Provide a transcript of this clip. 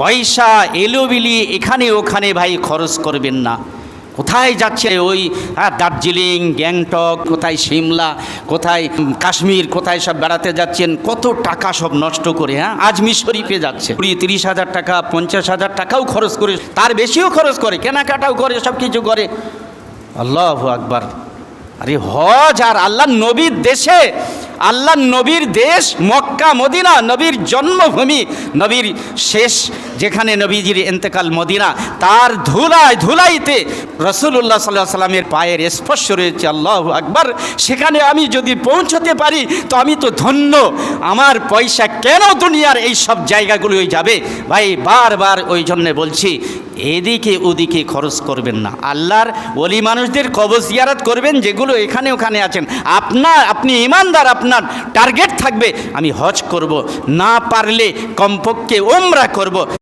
পয়সা এলোবিলি এখানে ওখানে ভাই খরচ করবেন না। কোথায় যাচ্ছে ওই হ্যাঁ, দার্জিলিং গ্যাংটক কোথায় সিমলা কোথায় কাশ্মীর কোথায় সব বেড়াতে যাচ্ছেন কত টাকা সব নষ্ট করে হ্যাঁ? আজমি শরীফে যাচ্ছে। কুড়ি তিরিশ হাজার টাকা পঞ্চাশ হাজার টাকাও খরচ করে তার বেশিও খরচ করে কেনাকাটাও করে সব কিছু করে। আল্লাহ আকবার। আরে হজ আর আল্লাহ নবীর দেশে আল্লাহ নবীর দেশ, মক্কা, মদিনা, নবীর জন্মভূমি, নবীর শেষ, যেখানে নবীজির এন্তেকাল মদিনা, তার ধুলায়, ধুলাইতে রসুল্লাহ সাল্লাহ সাল্লামের পায়ের স্পর্শ রয়েছে, আল্লাহ আকবার। সেখানে আমি যদি পৌঁছতে পারি, তো আমি তো ধন্য। আমার পয়সা কেন দুনিয়ার এই সব জায়গাগুলোই যাবে? ভাই, বারবার ওই জন্যে বলছি, এদিকে ওদিকে খরচ করবেন না। আল্লাহর ওলি মানুষদের কবজ জিয়ারত করবেন, যেগুলো এখানে ওখানে আছেন। আপনার, আপনি ইমানদার, আপনার টার্গেট থাকবে, আমি হজ করব। না পারলে কমপক্ষে ওমরা করব।